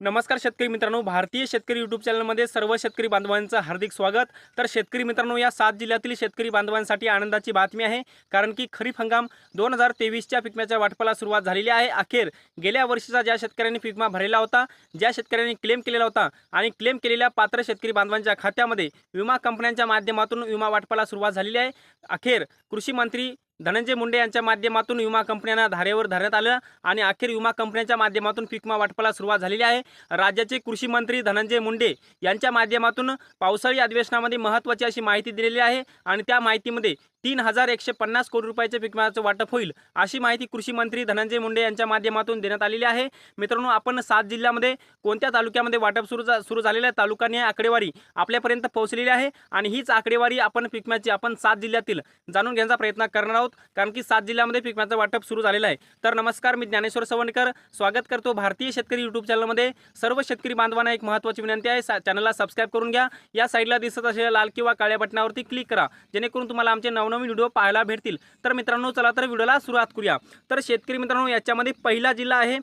नमस्कार शेतकरी मित्रांनो भारतीय शेतकरी यूट्यूब चॅनलमध्ये सर्व शेतकरी बांधवांचं हार्दिक स्वागत. तर शेतकरी मित्रांनो या सात जिल्ह्यातील शेतकरी बांधवांसाठी आनंदाची बातमी आहे कारण की खरीप हंगाम दोन हजार तेवीसच्या पिकम्याच्या वाटपाला सुरुवात झालेली आहे. अखेर गेल्या वर्षीचा ज्या शेतकऱ्यांनी पिकमा भरलेला होता ज्या शेतकऱ्यांनी क्लेम केलेला होता आणि क्लेम केलेल्या पात्र शेतकरी बांधवांच्या खात्यामध्ये विमा कंपन्यांच्या माध्यमातून विमा वाटपाला सुरुवात झालेली आहे. अखेर कृषी मंत्री धनंजय मुंडे यांच्या माध्यमातून विमा कंपन्यांना धारेवर धरण्यात आलं आणि अखेर विमा कंपन्यांच्या माध्यमातून पिकमा वाटपाला सुरुवात झालेली आहे. राज्याचे कृषी मंत्री धनंजय मुंडे यांच्या माध्यमातून पावसाळी अधिवेशनामध्ये महत्त्वाची अशी माहिती दिलेली आहे आणि त्या माहितीमध्ये तीन हजार एकशे पन्नास कोटी रुपयाचे पिकमाचं वाटप होईल अशी माहिती कृषी मंत्री धनंजय मुंडे यांच्या माध्यमातून देण्यात आलेली आहे. मित्रांनो आपण सात जिल्ह्यामध्ये कोणत्या तालुक्यामध्ये वाटप सुरू सुरू झालेलं आहे तालुकाने आकडेवारी आपल्यापर्यंत पोहोचलेली आहे आणि हीच आकडेवारी आपण पिकम्याची आपण सात जिल्ह्यातील जाणून घेण्याचा प्रयत्न करणार आहोत. कारण की सात जिल्ह्यामध्ये पिकम्याचं वाटप सुरू झालेलं आहे. तर नमस्कार मी ज्ञानेश्वर सवणकर. स्वागत करतो भारतीय शेतकरी यूट्यूब चॅनलमध्ये सर्व शेतकरी बांधवांना एक महत्त्वाची विनंती आहे. सा- चॅनलला सबस्क्राईब करून घ्या. या साईडला दिसत असलेल्या लाल किंवा काळ्या बटनावरती क्लिक करा. जेणेकरून तुम्हाला आमचे नवनवीन व्हिडिओ पाहायला भेटतील. तर मित्रांनो चला तर व्हिडिओला सुरुवात करूया. तर शेतकरी मित्रांनो याच्यामध्ये पहिला जिल्हा आहे.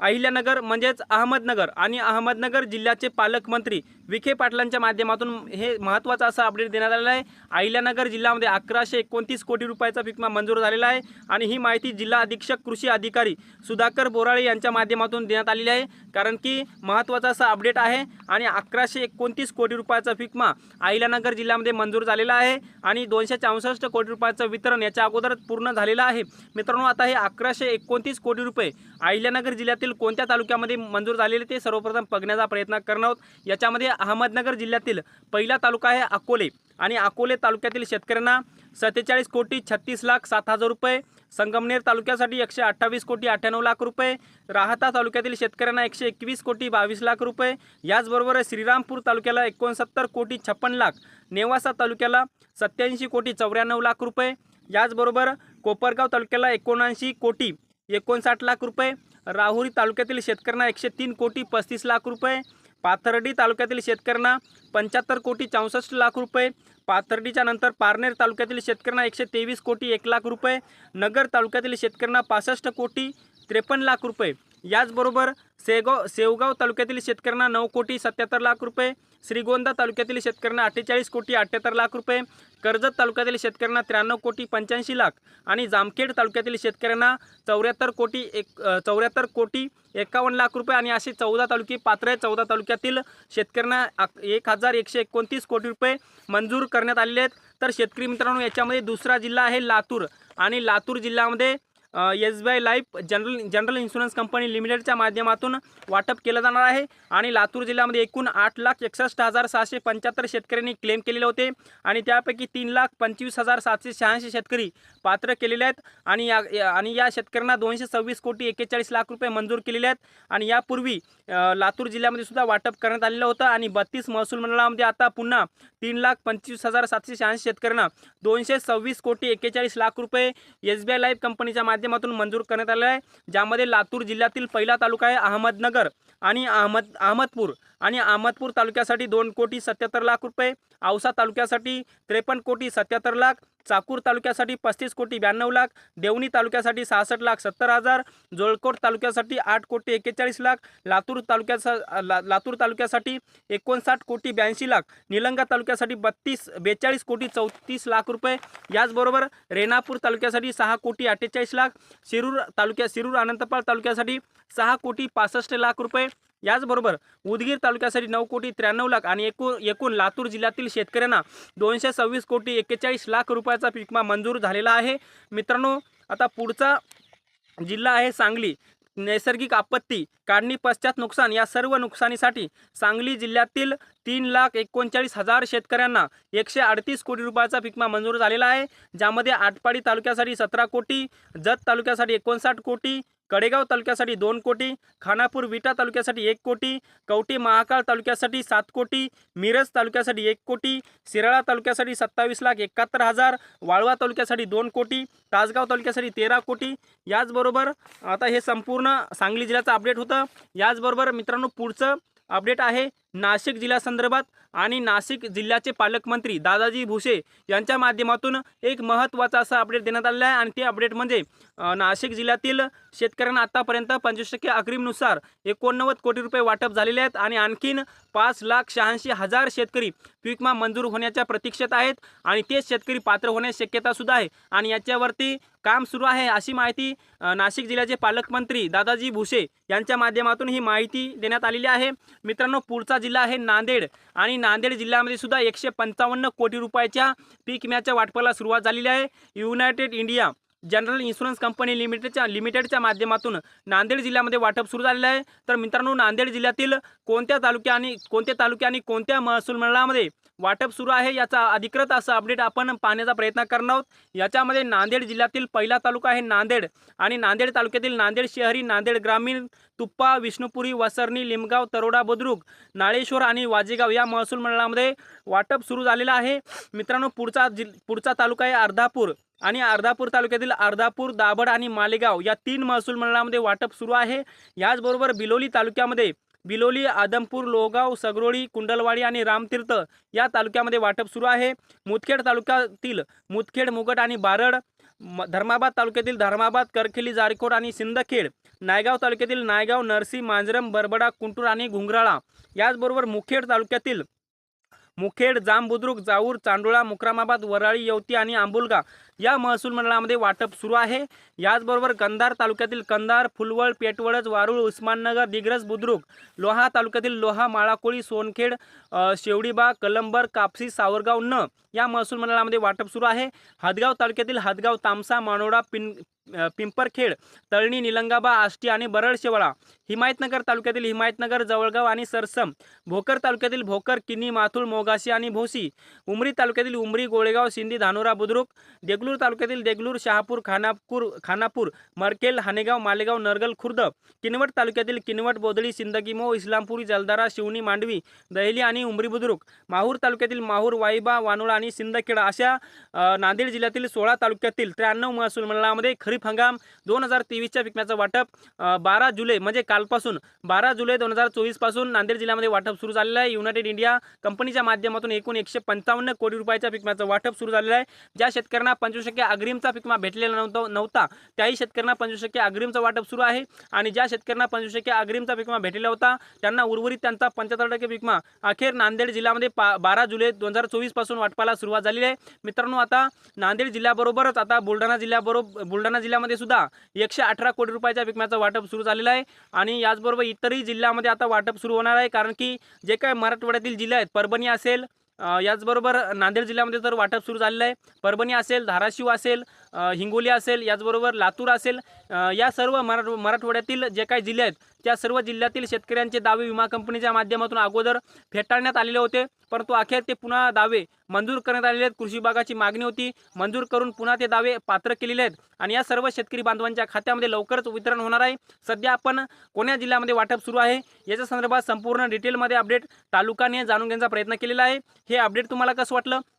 अहिल्यानगर म्हणजेच अहमदनगर आणि अहमदनगर जिल्ह्याचे पालकमंत्री विखे पाटलांच्या माध्यमातून हे महत्त्वाचं असं अपडेट देण्यात आलेलं आहे. अहिल्यानगर जिल्ह्यामध्ये अकराशे एकोणतीस कोटी रुपयाचा पिकमा मंजूर झालेला आहे आणि ही माहिती जिल्हा अधीक्षक कृषी अधिकारी सुधाकर बोराळे यांच्या माध्यमातून देण्यात आलेली आहे. कारण की महत्त्वाचा असा अपडेट आहे आणि अकराशे एकोणतीस कोटी रुपयाचा पिकमा अहिल्यानगर जिल्ह्यामध्ये मंजूर झालेला आहे आणि दोनशे चौसष्ट कोटी रुपयाचं वितरण याच्या अगोदर पूर्ण झालेलं आहे. मित्रांनो आता हे अकराशे एकोणतीस कोटी रुपये अहिल्यानगर जिल्ह्यातील कोणत्या तालुक्यामध्ये मंजूर झालेले ते सर्वप्रथम बघण्याचा प्रयत्न करणार आहोत. याच्यामध्ये अहमदनगर जिल्ह्यातील पहिला तालुका आहे अकोले. आणि अकोले तालुक्यातील शेतकऱ्यांना सत्तेचाळीस कोटी छत्तीस लाख सात हजार रुपये संगमनेर तालुक्यासाठी एकशे अठ्ठावीस कोटी अठ्ठ्याण्णव लाख रुपये राहता तालुक्यातील शेतकऱ्यांना एकशे एकवीस कोटी बावीस लाख रुपये याचबरोबर श्रीरामपूर तालुक्याला एकोणसत्तर कोटी छप्पन लाख नेवासा तालुक्याला सत्याऐंशी कोटी चौऱ्याण्णव लाख रुपये याचबरोबर कोपरगाव तालुक्याला एकोणऐंशी कोटी एकोणसाठ लाख रुपये राहुरी तालुक्यातील शेतकऱ्यांना एकशे तीन कोटी पस्तीस लाख रुपये पाथर्डी तालुक्यातील शेतकऱ्यांना पंच्याहत्तर कोटी चौसष्ट लाख रुपये पाथर्डीच्या नंतर पारनेर तालुक्यातील शेतकऱ्यांना एकशे तेवीस कोटी एक लाख रुपये नगर तालुक्यातील शेतकऱ्यांना पासष्ट कोटी त्रेपन्न लाख रुपये. याचबरोबर सेगाव सेवगाव तालुक्यातील शेतकऱ्यांना नऊ कोटी सत्याहत्तर लाख रुपये श्रीगोंदा तालुक्यातील शेतकऱ्यांना अठ्ठेचाळीस कोटी अठ्ठ्याहत्तर लाख रुपये कर्जत तालुक्यातील शेतकऱ्यांना त्र्याण्णव कोटी पंच्याऐंशी लाख आणि जामखेड तालुक्यातील शेतकऱ्यांना चौऱ्याहत्तर कोटी एक चौऱ्याहत्तर कोटी एकावन्न लाख रुपये आणि असे चौदा तालुके पात्र आहे चौदा तालुक्यातील शेतकऱ्यांना एक हजार एकशे एकोणतीस कोटी रुपये मंजूर करण्यात आलेले आहेत. तर शेतकरी मित्रांनो याच्यामध्ये दुसरा जिल्हा आहे लातूर आणि लातूर जिल्ह्यामध्ये S B I life general general insurance company लिमिटेडच्या माध्यमातून वाटप केलं जाणार आहे. आणि लातूर जिल्ह्यामध्ये एकूण आठ लाख एकसष्ट हजार सहाशे पंच्याहत्तर शेतकऱ्यांनी क्लेम केलेले होते. आणि त्यापैकी तीन लाख पंचवीस हजार सातशे शहाऐंशी शेतकरी पात्र केलेले आहेत. आणि या आणि या शेतकऱ्यांना दोनशे सव्वीस कोटी एक्केचाळीस लाख रुपये मंजूर केलेले आहेत. आणि यापूर्वी लातूर जिल्ह्यामध्ये सुद्धा वाटप करण्यात आलेलं होतं. आणि बत्तीस महसूल मंडळामध्ये आता पुन्हा तीन लाख पंचवीस हजार सातशे शहाऐंशी शेतकऱ्यांना दोनशे सव्वीस कोटी एक्केचाळीस लाख रुपये एस बी आय लाईफ कंपनीच्या माध्यमातून मंजूर करण्यात आलेलं आहे. ज्यामध्ये लातूर जिल्ह्यातील पहिला तालुका आहे अहमदनगर आणि अहमद अहमदपूर आणि अहमदपूर तालुक्यासाठी दोन कोटी सत्याहत्तर लाख रुपये औसा तालुक्यासाठी त्रेपन्न कोटी सत्याहत्तर लाख चाकूर तालुक्यासाठी पस्तीस कोटी ब्याण्णव लाख देवणी तालुक्यासाठी सहासष्ट लाख सत्तर हजार जोळकोट तालुक्यासाठी आठ कोटी एक्केचाळीस लाख लातूर तालुक्याचा ला लातूर तालुक्यासाठी एकोणसाठ कोटी ब्याऐंशी लाख निलंगा तालुक्यासाठी बत्तीस बेचाळीस कोटी चौतीस लाख रुपये. याचबरोबर रेणापूर तालुक्यासाठी सहा कोटी अठ्ठेचाळीस लाख शिरूर तालुक्या शिरूर अनंतपाळ तालुक्यासाठी सहा कोटी पासष्ट लाख रुपये. याचबरोबर उदगीर तालुक्यासाठी नऊ कोटी त्र्याण्णव लाख आणि एकूण एकूण लातूर जिल्ह्यातील शेतकऱ्यांना दोनशे सव्वीस कोटी एक्केचाळीस लाख रुपयाचा पिकमा मंजूर झालेला आहे. मित्रांनो आता पुढचा जिल्हा आहे सांगली. नैसर्गिक आपत्ती काढणी पश्चात नुकसान या सर्व नुकसानीसाठी सांगली जिल्ह्यातील तीन लाख एकोणचाळीस हजार शेतकऱ्यांना एकशे अडतीस कोटी रुपयाचा पिकमा मंजूर झालेला आहे. ज्यामध्ये आटपाडी तालुक्यासाठी सतरा कोटी जत तालुक्यासाठी एकोणसाठ कोटी कडेगाव तालुक्यासाठी दोन कोटी खानापूर विटा तालुक्यासाठी एक कोटी कवटी महाकाळ तालुक्यासाठी सात कोटी मिरज तालुक्यासाठी एक कोटी शिराळा तालुक्यासाठी सत्तावीस लाख एकाहत्तर हजार वाळवा तालुक्यासाठी दोन कोटी तासगाव तालुक्यासाठी तेरा कोटी. याचबरोबर आता हे संपूर्ण सांगली जिल्ह्याचं अपडेट होतं. याचबरोबर मित्रांनो पुढचं अपडेट आहे. नाशिक जिल्ह्यासंदर्भात आणि नाशिक जिल्ह्याचे पालकमंत्री दादाजी भुसे यांच्या माध्यमातून एक महत्त्वाचा असा अपडेट देण्यात आलेला आहे. आणि ते अपडेट म्हणजे नाशिक जिल्ह्यातील शेतकऱ्यांना आतापर्यंत पंचवीस टक्के अग्रिमनुसार एकोणनव्वद कोटी रुपये वाटप झालेले आहेत. आणि आणखीन पाच लाख शहाऐंशी हजार शेतकरी पीकमा मंजूर होण्याच्या प्रतीक्षेत आहेत. आणि तेच शेतकरी पात्र होण्याची शक्यतासुद्धा आहे. आणि याच्यावरती काम सुरू आहे अशी माहिती नाशिक जिल्ह्याचे पालकमंत्री दादाजी भुसे यांच्या माध्यमातून ही माहिती देण्यात आलेली आहे. मित्रांनो पुढचा जिल्हा आहे नांदेड. आणि नांदेड जिल्ह्यामध्ये सुद्धा एकशे पंचावन्न कोटी रुपयाच्या पीक विम्याच्या वाटपाला सुरुवात झालेली आहे. United India general insurance company लिमिटेडच्या लिमिटेडच्या माध्यमातून नांदेड जिल्ह्यामध्ये वाटप सुरू झालेलं आहे. तर मित्रांनो नांदेड जिल्ह्यातील कोणत्या तालुक्या आणि कोणत्या तालुक्या आणि कोणत्या महसूल मंडळामध्ये वाटप सुरू आहे याचा अधिकृत असं अपडेट आपण पाहण्याचा प्रयत्न करणार आहोत. याच्यामध्ये नांदेड जिल्ह्यातील पहिला तालुका आहे नांदेड. आणि नांदेड तालुक्यातील नांदेड शहरी नांदेड ग्रामीण तुप्पा विष्णुपुरी वसरणी लिमगाव तरोडा बुद्रुक नाळेश्वर आणि वाजेगाव या महसूल मंडळामध्ये वाटप सुरू झालेलं आहे. मित्रांनो पुढचा जिल पुढचा तालुका आहे अर्धापूर आणि अर्धापूर तालुक्यातील अर्धापूर दाभड आणि मालेगाव या तीन महसूल मंडळामध्ये वाटप सुरू आहे. याचबरोबर बिलोली तालुक्यामध्ये बिलोली आदमपूर लोहगाव सगरोळी कुंडलवाडी आणि रामतीर्थ या तालुक्यामध्ये वाटप सुरू आहे. मुदखेड तालुक्यातील मुदखेड मुगट आणि बारड म- धर्माबाद तालुक्यातील धर्माबाद करखेली जारकोट आणि सिंदखेड नायगाव तालुक्यातील नायगाव नरसी मांजरम बरबडा कुंटूर आणि घुंगराळा. याचबरोबर मुखेड तालुक्यातील मुखेड जांबुद्रुक जाऊर चांडोळा मुक्रामाबाद वराळी येवती आणि आंबुलगा. या महसूल मंडळामध्ये वाटप सुरू आहे. याचबरोबर कंधार तालुक्यातील कंधार फुलवळ पेटवळज वारुळ उस्माननगर दिग्रज बुद्रुक लोहा तालुक्यातील लोहा माळाकोळी सोनखेड शेवडीबा शेवडीबाग कलंबर कापसी सावरगाव न या महसूल मंडळामध्ये वाटप सुरू आहे. हदगाव तालुक्यातील हदगाव तामसा मानोडा पिन पिंपरखेड तळणी निलंगाबा आष्टी आणि बरडशेवाळा हिमायतनगर तालुक्यातील हिमायतनगर जवळगाव आणि सरसम भोकर तालुक्यातील भोकर किन्नी माथुळ मोगाशी आणि भोसी उमरी तालुक्यातील उमरी गोळेगाव सिंधी धानोरा बुद्रुक देगलूर तालुक्यातील देगलूर शहापूर खानापूर खानापूर मरकेल हानेगाव मालेगाव नरगल खुर्द किनवट तालुक्यातील किनवट बोदळी सिंदगीमो इस्लामपुरी जलदारा शिवणी मांडवी दहेली आणि उमरी बुद्रुक माहूर तालुक्यातील माहूर वाईबा वानोळा आणि सिंदखेडा अशा नांदेड जिल्ह्यातील सोळा तालुक्यातील त्र्याण्णव महसूल मंडळामध्ये खरीप हंगाम दोन हजार तेवीसच्या पिकण्याचं वाटप बारा जुलै म्हणजे कालपासून बारा जुलै दोन हजार चोवीसपासून नांदेड जिल्ह्यामध्ये वाटप सुरू झालेलं आहे. युनायटेड इंडिया कंपनीच्या माध्यमातून एकूण एकशे पंचावन्न कोटी रुपयाच्या पिकण्याचं वाटप सुरू झालेलं आहे. ज्या शेतकऱ्यांना पंचवीस टक्के अग्रिमचा पिकमा भेटलेला नव्हता नव्हता. त्याही शेतकऱ्यांना पंचवीस टक्के अग्रिमचं वाटप सुरू आहे आणि ज्या शेतकऱ्यांना पंचवीस टक्के अग्रिमचा पिकमा भेटलेला होता त्यांना उर्वरित त्यांचा पंच्याहत्तर टक्के पिकमा अखेर नांदेड जिल्ह्यामध्ये पा बारा जुलै दोन हजार चोवीसपासून वाटपाला सुरुवात झालेली आहे. मित्रांनो आता नांदेड जिल्ह्याबरोबरच आता बुलढाणा जिल्ह्याबरोबर बुलढाणा जिल्ह्यामध्ये सुद्धा एकशे अठरा कोटी रुपयाच्या पिकम्याचं वाटप सुरू झालेलं आहे आणि याचबरोबर इतरही जिल्ह्यामध्ये आता वाटप सुरू होणार आहे कारण की जे काही मराठवाड्यातील जिल्हे आहेत परभणी असेल याचबरोबर नांदेड जिल्ह्यामध्ये तर वाटप सुरू झालेलं आहे. परभणी असेल धाराशिव असेल हिंगोली असेल याचबरोबर लातूर असेल या सर्व मराठ मराठवाड्यातील जे काही जिल्हे आहेत त्या सर्व जिल्ह्यातील शेतकऱ्यांचे दावे विमा कंपनीच्या माध्यमातून अगोदर फेटाळण्यात आलेले होते. परंतु अखेर ते पुन्हा दावे मंजूर करण्यात आलेले आहेत. कृषी विभागाची मागणी होती मंजूर करून पुन्हा ते दावे पात्र केलेले आहेत. आणि या सर्व शेतकरी बांधवांच्या खात्यामध्ये लवकरच वितरण होणार आहे. सध्या आपण कोण्या जिल्ह्यामध्ये वाटप सुरू आहे याच्या संदर्भात संपूर्ण डिटेलमध्ये अपडेट तालुकाने जाणून घेण्याचा प्रयत्न केलेला आहे. हे अपडेट तुम्हाला कसं वाटलं?